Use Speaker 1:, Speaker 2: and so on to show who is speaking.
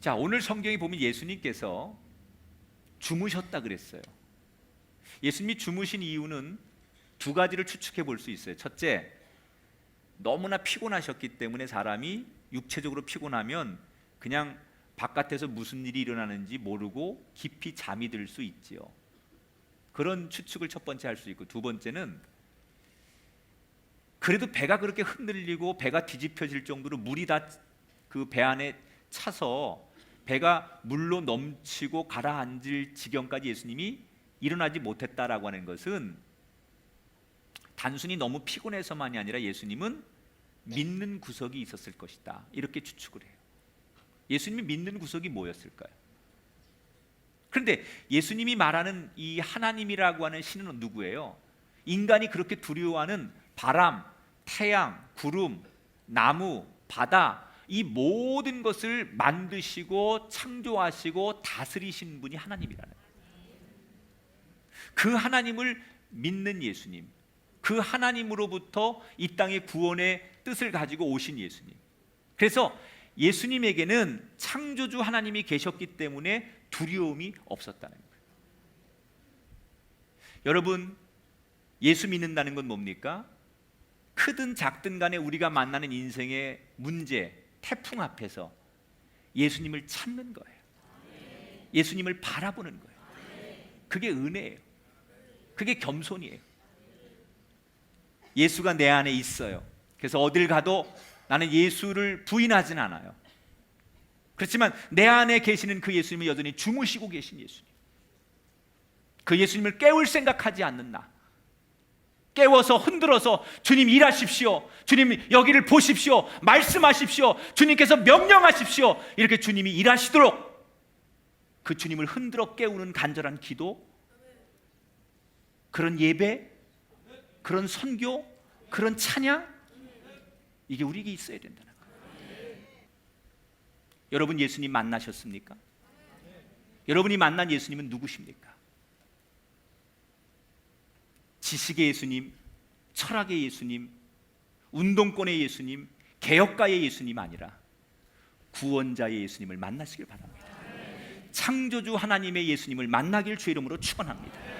Speaker 1: 자, 오늘 성경에 보면 예수님께서 주무셨다 그랬어요. 예수님이 주무신 이유는 두 가지를 추측해 볼 수 있어요. 첫째, 너무나 피곤하셨기 때문에 사람이 육체적으로 피곤하면 그냥 바깥에서 무슨 일이 일어나는지 모르고 깊이 잠이 들 수 있지요. 그런 추측을 첫 번째 할 수 있고 두 번째는 그래도 배가 그렇게 흔들리고 배가 뒤집혀질 정도로 물이 다 그 배 안에 차서 배가 물로 넘치고 가라앉을 지경까지 예수님이 일어나지 못했다라고 하는 것은 단순히 너무 피곤해서만이 아니라 예수님은 믿는 구석이 있었을 것이다. 이렇게 추측을 해요. 예수님이 믿는 구석이 뭐였을까요? 그런데 예수님이 말하는 이 하나님이라고 하는 신은 누구예요? 인간이 그렇게 두려워하는 바람, 태양, 구름, 나무, 바다 이 모든 것을 만드시고 창조하시고 다스리신 분이 하나님이라는. 그 하나님을 믿는 예수님, 그 하나님으로부터 이 땅의 구원의 뜻을 가지고 오신 예수님. 그래서 예수님에게는 창조주 하나님이 계셨기 때문에 두려움이 없었다는 거예요. 여러분, 예수 믿는다는 건 뭡니까? 크든 작든 간에 우리가 만나는 인생의 문제, 태풍 앞에서 예수님을 찾는 거예요. 예수님을 바라보는 거예요. 그게 은혜예요. 그게 겸손이에요. 예수가 내 안에 있어요. 그래서 어딜 가도 나는 예수를 부인하진 않아요. 그렇지만 내 안에 계시는 그 예수님은 여전히 주무시고 계신 예수님. 그 예수님을 깨울 생각하지 않는 나. 깨워서 흔들어서 주님 일하십시오. 주님 여기를 보십시오. 말씀하십시오. 주님께서 명령하십시오. 이렇게 주님이 일하시도록 그 주님을 흔들어 깨우는 간절한 기도, 그런 예배, 그런 선교, 그런 찬양 이게 우리에게 있어야 된다는 거예요. 여러분 예수님 만나셨습니까? 여러분이 만난 예수님은 누구십니까? 지식의 예수님, 철학의 예수님, 운동권의 예수님, 개혁가의 예수님 아니라 구원자의 예수님을 만나시길 바랍니다. 창조주 하나님의 예수님을 만나길 주 이름으로 축원합니다.